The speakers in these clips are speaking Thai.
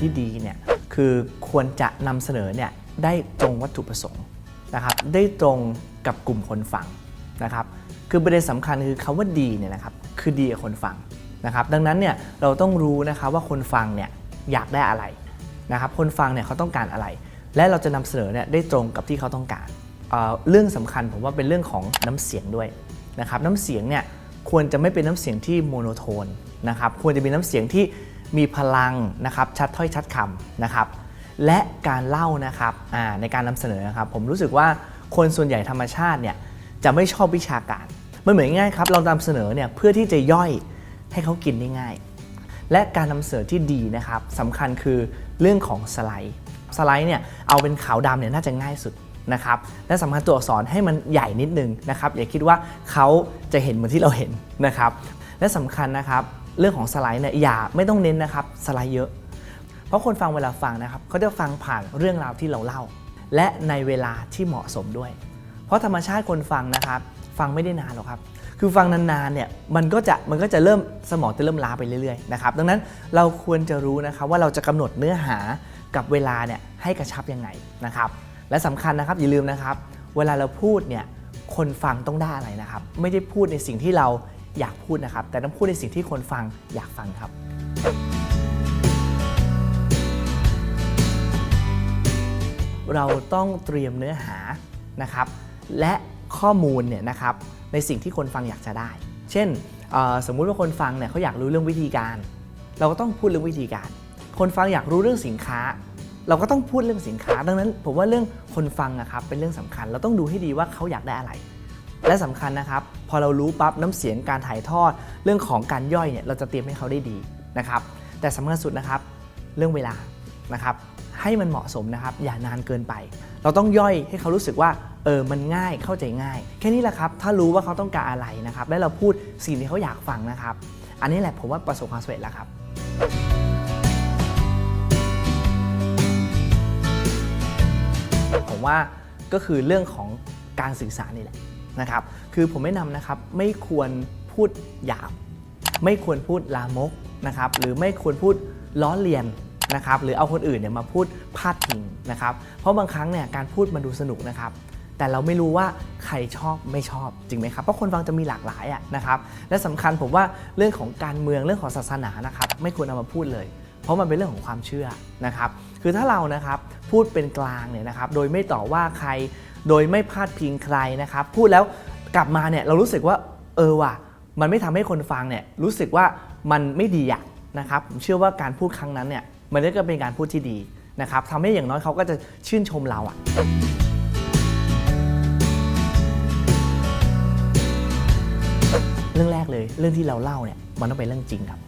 ที่ดีเนี่ยคือควรจะนำเสนอเนี่ยได้ตรงวัตถุประสงค์นะครับได้ตรงกับกลุ่มคนฟังนะครับคือประเด็นสำคัญคือคาว่าดีเนี่ยนะครับคือดีกับคนฟังนะครับดังนั้นเนี่ยเราต้องรู้นะครับว่าคนฟังเนี่ยอยากได้อะไรนะครับคนฟังเนี่ยเขาต้องการอะไร และเราจะนำเสนอเนี่ยได้ตรงกับที่เขาต้องการเเรื่องสำคัญผมว่าเป็นเรื่องของน้ำเสียงด้วยนะครับน้ำเสียงเนี่ยควรจะไม่เป็นน้ำเสียงที่โมโนโทนนะครับควรจะเป็นน้ำเสียงที่ มีพลังนะครับชัดถ้อยชัดคำนะครับและการเล่านะครับในการนำเสนอนะครับผมรู้สึกว่าคนส่วนใหญ่ธรรมชาติเนี่ยจะไม่ชอบวิชาการมันเหมือนง่ายครับเรานำเสนอเนี่ยเพื่อที่จะย่อยให้เขากินได้ง่าย และการนำเสนอที่ดีนะครับสำคัญคือเรื่องของสไลด์สไลด์เนี่ยเอาเป็นขาวดำเนี่ยน่าจะง่ายสุดนะครับและสำคัญตัวอักษรให้มันใหญ่นิดนึงนะครับอย่าคิดว่าเขาจะเห็นเหมือนที่เราเห็นนะครับและสำคัญนะครับ เรื่องของสไลด์เนี่ยอย่าไม่ต้องเน้นนะครับสไลด์เยอะ เพราะคนฟังเวลาฟังนะครับเขาจะฟังผ่านเรื่องราวที่เราเล่า และในเวลาที่เหมาะสมด้วย เพราะธรรมชาติคนฟังนะครับ ฟังไม่ได้นานหรอกครับ คือฟังนานๆเนี่ยมันก็จะมันก็จะเริ่มสมองจะเริ่มล้าไปเรื่อยๆนะครับดังนั้นเราควรจะรู้นะครับว่าเราจะกำหนดเนื้อหากับเวลาเนี่ยให้กระชับยังไงนะครับและสำคัญนะครับอย่าลืมนะครับ เวลาเราพูดเนี่ยคนฟังต้องได้อะไรนะครับ ไม่ได้พูดในสิ่งที่เรา อยากพูดนะครับ แต่ต้องพูดในสิ่งที่คนฟังอยากฟังครับ เราต้องเตรียมเนื้อหานะครับ และข้อมูลเนี่ยนะครับในสิ่งที่คนฟังอยากจะได้ เช่นสมมุติว่าคนฟังเนี่ยเขาอยากรู้เรื่องวิธีการ เราก็ต้องพูดเรื่องวิธีการ คนฟังอยากรู้เรื่องสินค้า เราก็ต้องพูดเรื่องสินค้า ดังนั้นผมว่าเรื่องคนฟังอะครับเป็นเรื่องสำคัญ เราต้องดูให้ดีว่าเขาอยากได้อะไร และสำคัญนะครับพอเรารู้ปั๊บน้ำเสียงการถ่ายทอด เรื่องของการย่อยเนี่ยเราจะเตรียมให้เขาได้ดีนะครับแต่สำคัญสุดนะครับเรื่องเวลานะครับให้มันเหมาะสมนะครับอย่านานเกินไป เราต้องย่อยให้เขารู้สึกว่าเออมันง่ายเข้าใจง่าย แค่นี้แหละครับถ้ารู้ว่าเขาต้องการอะไรนะครับและเราพูดสิ่งที่เขาอยากฟังนะครับ อันนี้แหละผมว่าประสบความสำเร็จแล้วครับผมว่าก็คือเรื่องของการสื่อสารนี่แหละ นะครับคือผมไม่นำนะครับไม่ควรพูดหยาบ ไม่ควรพูดลามกนะครับหรือไม่ควรพูดล้อเลียนนะครับหรือเอาคนอื่นเนี่ยมาพูดพาดพิงนะครับเพราะบางครั้งเนี่ยการพูดมันดูสนุกนะครับแต่เราไม่รู้ว่าใครชอบไม่ชอบจริงไหมครับเพราะคนฟังจะมีหลากหลายอะนะครับและสำคัญผมว่าเรื่องของการเมืองเรื่องของศาสนานะครับไม่ควรเอามาพูดเลย เพราะมันเป็นเรื่องของความเชื่อนะครับคือถ้าเรานะครับพูดเป็นกลางเนี่ยนะครับโดยไม่ต่อว่าใคร โดยไม่พาดพิงใครนะครับ พูดแล้วกลับมาเนี่ยเรารู้สึกว่าเออว่ะมันไม่ทำให้คนฟังเนี่ยรู้สึกว่ามันไม่ดีอะนะครับผมเชื่อว่าการพูดครั้งนั้นเนี่ยมันก็เป็นการพูดที่ดีนะครับทำให้อย่างน้อยเขาก็จะชื่นชมเราอะเรื่องแรกเลยเรื่องที่เราเล่าเนี่ยมันต้องเป็นเรื่องจริงครับ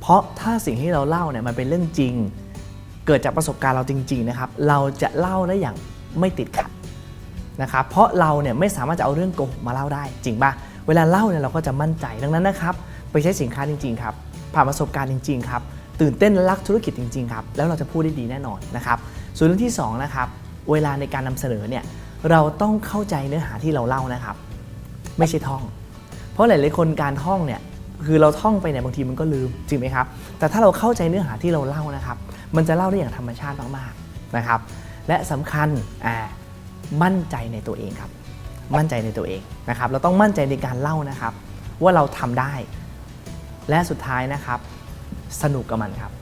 เพราะถ้าสิ่งที่เราเล่าเนี่ยมันเป็นเรื่องจริง เกิดจากประสบการณ์เราจริง ๆนะครับ เราจะเล่าได้อย่างไม่ติดขัด นะครับเพราะเราเนี่ยไม่สามารถจะเอาเรื่องโกหกมาเล่าได้จริงป่ะเวลาเล่าเนี่ยเราก็จะมั่นใจดังนั้นนะครับไปใช้สินค้าจริงๆครับผ่านประสบการณ์จริงๆครับตื่นเต้นรักธุรกิจจริงๆครับแล้วเราจะพูดได้ดีแน่นอนนะครับส่วนเรื่องที่2นะครับเวลาในการนำเสนอเนี่ยเราต้องเข้าใจเนื้อหาที่เราเล่านะครับ ไม่ใช่ท่อง เพราะหลายๆคนการท่องเนี่ยคือเราท่องไปเนี่ยบางทีมันก็ลืมจริงไหมครับ แต่ถ้าเราเข้าใจเนื้อหาที่เราเล่านะครับ มันจะเล่าได้อย่างธรรมชาติมากๆนะครับ และสำคัญอ่า มั่นใจในตัวเองครับ มั่นใจในตัวเองนะครับ เราต้องมั่นใจในการเล่านะครับ ว่าเราทำได้ และสุดท้ายนะครับ สนุกกับมันครับ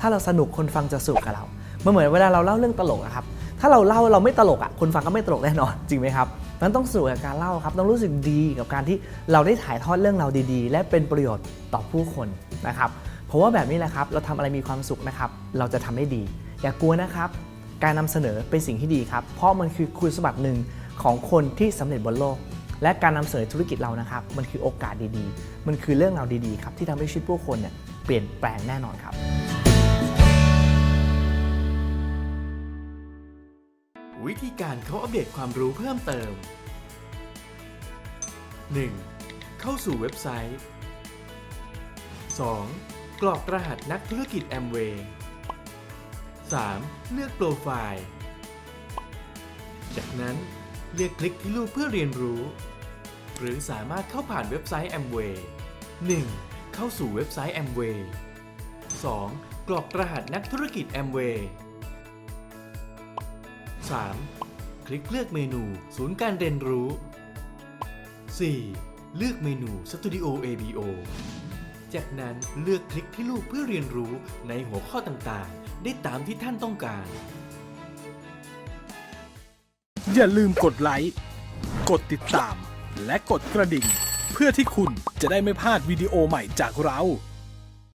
ถ้าเราสนุกคนฟังจะสนุกกับเราเมันเหมือนเวลาเราเล่าเรื่องตลกอะครับ ถ้าเราเล่าเราไม่ตลกอะคนฟังก็ไม่ตลกแน่นอนจริงไหมครับนั้นต้องสนุกกับการเล่าครับ ต้องรู้สึกดีกับการที่เราได้ถ่ายทอดเรื่องเราดีๆ และเป็นประโยชน์ต่อผู้คนนะครับเพราะว่าแบบนี้แหละครับ เราทำอะไรมีความสุขนะครับ เราจะทำได้ดี อย่ากลัวนะครับ การนำเสนอเป็นสิ่งที่ดีครับ เพราะมันคือคุณสมบัติหนึ่งของคนที่สำเร็จบนโลก และการนำเสนอธุรกิจเรานะครับ มันคือโอกาสดีๆ มันคือเรื่องราวดีๆครับที่ทำให้ชีวิตผู้คนเนี่ยเปลี่ยนแปลงแน่นอนครับ วิธีการเขาอัปเดตความรู้เพิ่มเติม 1. เข้าสู่เว็บไซต์ 2. กรอกรหัสนักธุรกิจแอมเวย์ 3. เลือกโปรไฟล์ จากนั้นเลือกคลิกที่รูปเพื่อเรียนรู้ หรือสามารถเข้าผ่านเว็บไซต์ Amway 1. เข้าสู่เว็บไซต์ Amway 2. กรอกรหัสนักธุรกิจแอมเวย์ 3. คลิกเลือกเมนูศูนย์การเรียนรู้ 4. เลือกเมนูสตูดิโอ ABO จากนั้นเลือกคลิกที่รูปเพื่อเรียนรู้ในหัวข้อต่างๆ ได้ตามที่ท่านต้องการ อย่าลืมกดไลค์ กดติดตาม และกดกระดิ่ง เพื่อที่คุณจะได้ไม่พลาดวิดีโอใหม่จากเรา